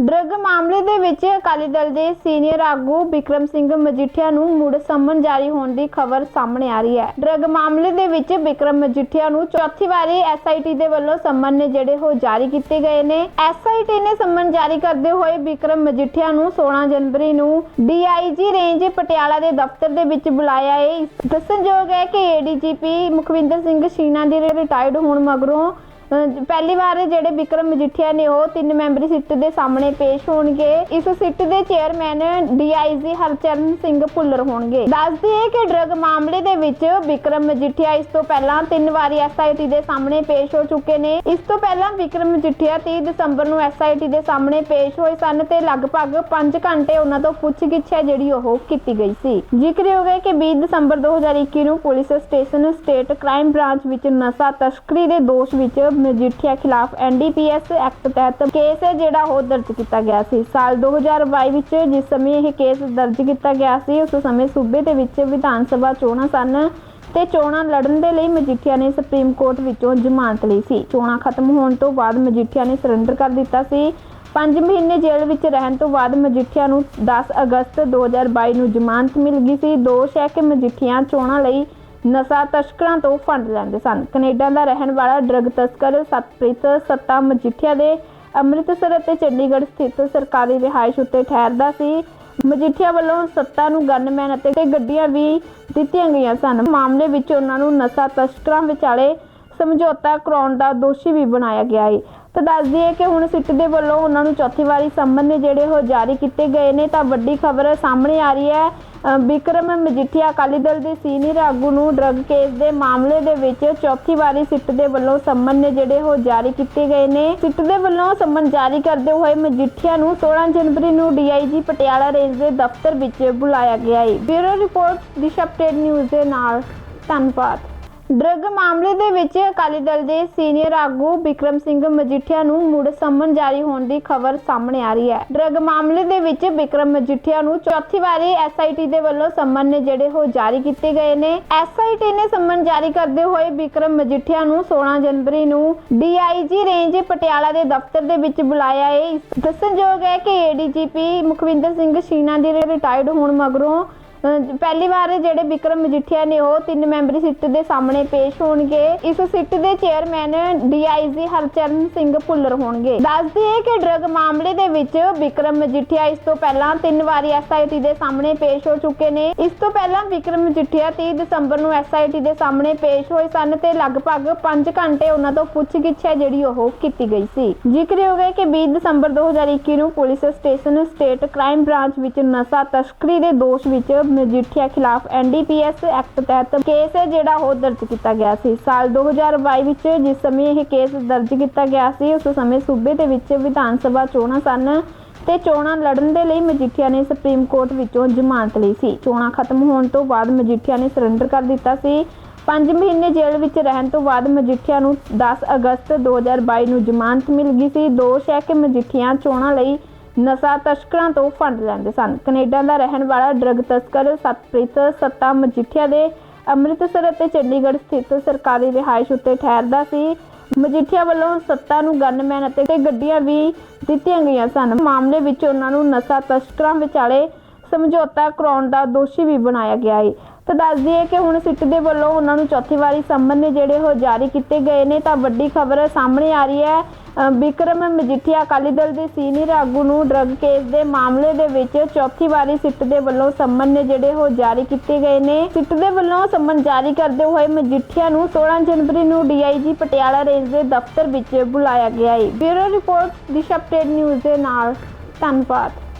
Drug ਮਾਮਲੇ ਦੇ ਵਿੱਚ ਅਕਾਲੀ ਦਲ ਦੇ ਸੀਨੀਅਰ ਆਗੂ ਵਿਕਰਮ ਸਿੰਘ ਮਜੀਠੀਆ ਨੂੰ ਮੁੜ ਸੰਮਨ ਜਾਰੀ ਹੋਣ ਦੀ ਖਬਰ ਸਾਹਮਣੇ ਆ ਰਹੀ ਹੈ। ਡਰੱਗ ਮਾਮਲੇ ਦੇ ਵਿੱਚ ਵਿਕਰਮ ਮਜੀਠੀਆ ਨੂੰ ਚੌਥੀ ਵਾਰੀ ਐਸਆਈਟੀ ਦੇ ਵੱਲੋਂ ਸੰਮਨ ਨੇ ਜਿਹੜੇ ਉਹ ਜਾਰੀ ਕੀਤੇ ਗਏ ਨੇ। ਐਸਆਈਟੀ ਨੇ ਸੰਮਨ ਜਾਰੀ ਕਰਦੇ ਹੋਏ ਵਿਕਰਮ ਮਜੀਠੀਆ ਨੂੰ 16 ਜਨਵਰੀ ਨੂੰ ਡੀਆਈਜੀ ਰੇਂਜ ਪਟਿਆਲਾ ਦੇ ਦਫ਼ਤਰ ਦੇ ਵਿੱਚ ਬੁਲਾਇਆ ਹੈ। ਇਸ- ਦੱਸਣਯੋਗ ਹੈ ਕਿ ਏਡੀਜੀਪੀ ਮੁਖਵਿੰਦਰ ਸਿੰਘ ਸ਼ੀਨਾ ਦੀ ਰਿਟਾਇਰਡ ਹੋਣ ਮਗਰੋਂ ਪਹਿਲੀ ਵਾਰ ਜਿਹੜੇ ਵਿਕਰਮ ਮਜੀਠੀਆ ਨੇ ਉਹ ਤਿੰਨ ਮੈਂਬਰੀ ਸਿੱਟ ਦੇ ਸਾਹਮਣੇ ਪੇਸ਼ ਹੋਣਗੇ। ਇਸ ਸਿੱਟ ਦੇ ਚੇਅਰਮੈਨ ਡੀਆਈਜੀ ਹਰਚਰਨ ਸਿੰਘ ਭੁੱਲਰ ਹੋਣਗੇ। ਦੱਸਦੀ ਹੈ ਕਿ ਡਰੱਗ ਮਾਮਲੇ ਦੇ ਵਿੱਚ ਵਿਕਰਮ ਮਜੀਠੀਆ ਇਸ ਤੋਂ ਪਹਿਲਾਂ ਤਿੰਨ ਵਾਰੀ ਐਸਆਈਟੀ ਦੇ ਸਾਹਮਣੇ ਪੇਸ਼ ਹੋ ਚੁੱਕੇ ਨੇ। ਇਸ ਤੋਂ ਪਹਿਲਾਂ ਵਿਕਰਮ ਮਜੀਠੀਆ 30 ਦਸੰਬਰ ਨੂੰ ਐਸਆਈਟੀ ਦੇ ਸਾਹਮਣੇ ਪੇਸ਼ ਹੋਏ ਸਨ ਤੇ ਲਗਭਗ 5 ਘੰਟੇ ਉਹਨਾਂ ਤੋਂ ਪੁੱਛਗਿੱਛ ਹੈ ਜਿਹੜੀ ਉਹ ਕੀਤੀ ਗਈ ਸੀ। ਜ਼ਿਕਰਯੋਗ ਹੈ ਕਿ 20 ਦਸੰਬਰ 2021 ਨੂੰ police station state crime branch ਵਿੱਚ ਨਸ਼ਾ ਤਸਕਰੀ ਦੇ ਦੋਸ਼ ਵਿੱਚ ਮਜੀਠੀਆ ਖਿਲਾਫ ਐਨਡੀਪੀਐਸ ਐਕਟ ਤਹਿਤ ਕੇਸ ਹੈ ਜਿਹੜਾ ਉਹ ਦਰਜ ਕੀਤਾ ਗਿਆ ਸੀ। ਸਾਲ 2022 ਵਿੱਚ ਜਿਸ ਸਮੇਂ ਇਹ ਕੇਸ ਦਰਜ ਕੀਤਾ ਗਿਆ ਸੀ, ਉਸ ਸਮੇਂ ਸੂਬੇ ਦੇ ਵਿੱਚ ਵਿਧਾਨ ਸਭਾ ਚੋਣਾਂ ਸਨ ਤੇ ਚੋਣਾਂ ਲੜਨ ਦੇ ਲਈ ਮਜੀਠੀਆ ਨੇ ਸੁਪਰੀਮ ਕੋਰਟ ਵਿੱਚੋਂ ਜ਼ਮਾਨਤ ਲਈ ਸੀ। ਚੋਣਾਂ ਖਤਮ ਹੋਣ ਤੋਂ ਬਾਅਦ ਮਜੀਠੀਆ ਨੇ ਸਰੈਂਡਰ ਕਰ ਦਿੱਤਾ ਸੀ। 5 ਮਹੀਨੇ ਜੇਲ੍ਹ ਵਿੱਚ ਰਹਿਣ ਤੋਂ ਬਾਅਦ ਮਜੀਠੀਆ ਨੂੰ 10 ਅਗਸਤ 2022 ਨੂੰ ਜ਼ਮਾਨਤ ਮਿਲ ਗਈ ਸੀ। ਦੋਸ਼ ਹੈ ਕਿ ਮਜੀਠੀਆ ਚੋਣਾਂ ਲਈ ਨਸ਼ਾ ਤਸਕਰਾਂ ਤੋਂ ਫੰਡ ਲੈਂਦੇ ਸਨ। ਕੈਨੇਡਾ ਦਾ ਰਹਿਣ ਵਾਲਾ ਡਰੱਗ ਤਸਕਰ ਸਤਪ੍ਰੀਤ ਸੱਤਾ ਮਜੀਠੀਆ ਦੇ ਅੰਮ੍ਰਿਤਸਰ ਅਤੇ ਚੰਡੀਗੜ੍ਹ ਸਥਿਤ ਸਰਕਾਰੀ ਰਿਹਾਇਸ਼ ਉੱਤੇ ਠਹਿਰਦਾ ਸੀ। ਮਜੀਠੀਆ ਵੱਲੋਂ ਸੱਤਾ ਨੂੰ ਗਨਮੈਨ ਅਤੇ ਗੱਡੀਆਂ ਵੀ ਦਿੱਤੀਆਂ ਗਈਆਂ ਸਨ। ਮਾਮਲੇ ਵਿੱਚ ਉਹਨਾਂ ਨੂੰ ਨਸ਼ਾ ਤਸਕਰਾਂ ਵਿਚਾਲੇ ਸਮਝੌਤਾ ਕਰਾਉਣ ਦਾ ਦੋਸ਼ੀ ਵੀ ਬਣਾਇਆ ਗਿਆ ਹੈ ਤਾਂ ਦੱਸ ਦਈਏ ਕਿ ਹੁਣ ਸਿੱਟ ਦੇ ਵੱਲੋਂ ਉਹਨਾਂ ਨੂੰ ਚੌਥੀ ਵਾਰੀ ਸੰਮਨ ਨੇ ਜਿਹੜੇ ਉਹ ਜਾਰੀ ਕੀਤੇ ਗਏ ਨੇ, ਤਾਂ ਵੱਡੀ ਖਬਰ ਸਾਹਮਣੇ ਆ ਰਹੀ ਹੈ। ਬਿਕਰਮ ਮਜੀਠੀਆ ਅਕਾਲੀ ਦਲ ਦੇ ਸੀਨੀਅਰ ਆਗੂ ਨੂੰ ਡਰੱਗ ਕੇਸ ਦੇ ਮਾਮਲੇ ਦੇ ਵਿੱਚ ਚੌਥੀ ਵਾਰੀ ਸਿੱਟ ਦੇ ਵੱਲੋਂ ਸੰਮਨ ਨੇ ਜਿਹੜੇ ਉਹ ਜਾਰੀ ਕੀਤੇ ਗਏ ਨੇ। ਸਿੱਟ ਦੇ ਵੱਲੋਂ ਸੰਮਨ ਜਾਰੀ ਕਰਦੇ ਹੋਏ ਮਜੀਠੀਆ ਨੂੰ 16 ਜਨਵਰੀ ਨੂੰ ਡੀਆਈਜੀ ਪਟਿਆਲਾ ਰੇਂਜ ਦੇ ਦਫ਼ਤਰ ਵਿੱਚ ਬੁਲਾਇਆ ਗਿਆ ਹੈ bureau report, Disha update news ਦੇ ਨਾਲ, ਧੰਨਵਾਦ। ਡਰੱਗ ਮਾਮਲੇ ਦੇ ਵਿੱਚ ਅਕਾਲੀ ਦਲ ਦੇ ਸੀਨੀਅਰ ਆਗੂ ਵਿਕਰਮ ਸਿੰਘ ਮਜੀਠੀਆ ਨੂੰ ਮੁੜ ਸੰਮਨ ਜਾਰੀ ਹੋਣ ਦੀ ਖਬਰ ਸਾਹਮਣੇ ਆ ਰਹੀ ਹੈ। ਡਰੱਗ ਮਾਮਲੇ ਦੇ ਵਿੱਚ ਵਿਕਰਮ ਮਜੀਠੀਆ ਨੂੰ ਚੌਥੀ ਵਾਰੀ ਐਸਆਈਟੀ ਦੇ ਵੱਲੋਂ ਸੰਮਨ ਨੇ ਜਿਹੜੇ ਉਹ ਜਾਰੀ ਕੀਤੇ ਗਏ ਨੇ। ਐਸਆਈਟੀ ਨੇ ਸੰਮਨ ਜਾਰੀ ਕਰਦੇ ਹੋਏ ਵਿਕਰਮ ਮਜੀਠੀਆ ਨੂੰ 16 ਜਨਵਰੀ ਨੂੰ ਡੀਆਈਜੀ ਰੇਂਜ ਪਟਿਆਲਾ ਦੇ ਦਫ਼ਤਰ ਦੇ ਵਿੱਚ ਬੁਲਾਇਆ ਹੈ। ਦੱਸਣਯੋਗ ਹੈ ਕਿ ਏਡੀਜੀਪੀ ਮੁਖਵਿੰਦਰ ਸਿੰਘ ਸ਼ੀਨਾ ਦੀ ਰਿਟਾਇਰਡ ਹੋਣ ਮਗਰੋਂ ਪਹਿਲੀ ਵਾਰ ਜਿਹੜੇ ਵਿਕਰਮ ਮਜੀਠੀਆ ਨੇ ਉਹ ਤਿੰਨ ਮੈਂਬਰੀ ਸਿੱਟ ਦੇ ਸਾਹਮਣੇ ਪੇਸ਼ ਹੋਣਗੇ। ਇਸ ਸਿੱਟ ਦੇ ਚੇਅਰਮੈਨ ਡੀਆਈਜੀ ਹਰਚਰਨ ਸਿੰਘ ਭੁੱਲਰ ਹੋਣਗੇ। ਦੱਸਦੀ ਹੈ ਕਿ ਡਰੱਗ ਮਾਮਲੇ ਦੇ ਵਿੱਚ ਵਿਕਰਮ ਮਜੀਠੀਆ ਇਸ ਤੋਂ ਪਹਿਲਾਂ ਤਿੰਨ ਵਾਰੀ ਐਸਆਈਟੀ ਦੇ ਸਾਹਮਣੇ ਪੇਸ਼ ਹੋ ਚੁੱਕੇ ਨੇ। ਇਸ ਤੋਂ ਪਹਿਲਾਂ ਵਿਕਰਮ ਮਜੀਠੀਆ 30 ਦਸੰਬਰ ਨੂੰ ਐਸਆਈਟੀ ਦੇ ਸਾਹਮਣੇ ਪੇਸ਼ ਹੋਏ ਸਨ ਤੇ ਲਗਭਗ 5 ਘੰਟੇ ਉਹਨਾਂ ਤੋਂ ਪੁੱਛਗਿੱਛ ਹੈ ਜਿਹੜੀ ਉਹ ਕੀਤੀ ਗਈ ਸੀ। ਜ਼ਿਕਰਯੋਗ ਹੈ ਕਿ 20 ਦਸੰਬਰ 2021 ਨੂੰ police station state crime branch ਵਿੱਚ ਨਸ਼ਾ ਤਸਕਰੀ ਦੇ ਦੋਸ਼ ਵਿੱਚ ਮਜੀਠੀਆ ਖਿਲਾਫ ਐਨਡੀਪੀਐਸ ਐਕਟ ਤਹਿਤ ਕੇਸ ਜਿਹੜਾ ਉਹ ਦਰਜ ਕੀਤਾ ਗਿਆ ਸੀ। ਸਾਲ 2022 ਵਿੱਚ ਜਿਸ ਸਮੇਂ ਇਹ ਕੇਸ ਦਰਜ ਕੀਤਾ ਗਿਆ ਸੀ, ਉਸ ਸਮੇਂ ਸੂਬੇ ਦੇ ਵਿੱਚ ਵਿਧਾਨ ਸਭਾ ਚੋਣਾਂ ਸਨ ਤੇ ਚੋਣਾਂ ਲੜਨ ਦੇ ਲਈ ਮਜੀਠੀਆ ਨੇ ਸੁਪਰੀਮ ਕੋਰਟ ਵਿੱਚੋਂ ਜ਼ਮਾਨਤ ਲਈ ਸੀ। ਚੋਣਾਂ ਖਤਮ ਹੋਣ ਤੋਂ ਬਾਅਦ ਮਜੀਠੀਆ ਨੇ ਸਰੈਂਡਰ ਕਰ ਦਿੱਤਾ ਸੀ। 5 ਮਹੀਨੇ ਜੇਲ੍ਹ ਵਿੱਚ ਰਹਿਣ ਤੋਂ ਬਾਅਦ ਮਜੀਠੀਆ ਨੂੰ 10 ਅਗਸਤ 2022 ਨੂੰ ਜ਼ਮਾਨਤ ਮਿਲ ਗਈ ਸੀ। ਦੋਸ਼ ਹੈ ਕਿ ਮਜੀਠੀਆ ਚੋਣਾਂ ਲਈ ਨਸ਼ਾ ਤਸਕਰਾਂ ਤੋਂ ਫੰਡ ਲੈਂਦੇ ਸਨ। ਕੈਨੇਡਾ ਦਾ ਰਹਿਣ ਵਾਲਾ ਡਰੱਗ ਤਸਕਰ ਸਤਪ੍ਰੀਤ ਸੱਤਾ ਮਜੀਠੀਆ ਦੇ ਅੰਮ੍ਰਿਤਸਰ ਅਤੇ ਚੰਡੀਗੜ੍ਹ ਸਥਿਤ ਸਰਕਾਰੀ ਰਿਹਾਇਸ਼ ਉੱਤੇ ਠਹਿਰਦਾ ਸੀ। ਮਜੀਠੀਆ ਵੱਲੋਂ ਸੱਤਾ ਨੂੰ ਗਨਮੈਨ ਅਤੇ ਗੱਡੀਆਂ ਵੀ ਦਿੱਤੀਆਂ ਗਈਆਂ ਸਨ। ਮਾਮਲੇ ਵਿੱਚ ਉਹਨਾਂ ਨੂੰ ਨਸ਼ਾ ਤਸਕਰਾਂ ਵਿਚਾਲੇ ਸਮਝੌਤਾ ਕਰਾਉਣ ਦਾ ਦੋਸ਼ੀ ਵੀ ਬਣਾਇਆ ਗਿਆ ਹੈ ਤਾਂ ਦੱਸ ਦਈਏ ਕਿ ਹੁਣ ਸਿੱਟ ਦੇ ਵੱਲੋਂ ਉਹਨਾਂ ਨੂੰ ਚੌਥੀ ਵਾਰੀ ਸੰਮਨ ਨੇ ਜਿਹੜੇ ਉਹ ਜਾਰੀ ਕੀਤੇ ਗਏ ਨੇ ਤਾਂ ਵੱਡੀ ਖਬਰ ਸਾਹਮਣੇ ਆ ਰਹੀ ਹੈ। ਅ, ਮਜੀਠੀਆ ਅਕਾਲੀ ਦਲ ਦੇ ਸੀਨੀਅਰ ਆਗੂ ਨੂੰ ਡਰੱਗ ਕੇਸ ਦੇ ਮਾਮਲੇ ਦੇ ਵਿੱਚ ਚੌਥੀ ਵਾਰੀ ਸਿੱਟ ਦੇ ਵੱਲੋਂ ਸੰਮਨ ਨੇ ਜਿਹੜੇ ਉਹ ਜਾਰੀ ਕੀਤੇ ਗਏ ਨੇ। ਸਿੱਟ ਦੇ ਵੱਲੋਂ ਸੰਮਨ ਜਾਰੀ ਕਰਦੇ ਹੋਏ ਮਜੀਠੀਆ ਨੂੰ 16 ਜਨਵਰੀ ਨੂੰ ਡੀਆਈਜੀ ਪਟਿਆਲਾ ਰੇਂਜ ਦੇ ਦਫ਼ਤਰ ਵਿੱਚ ਬੁਲਾਇਆ ਗਿਆ ਹੈ bureau report Disha update news ਦੇ ਨਾਲ। ਧੰਨਵਾਦ।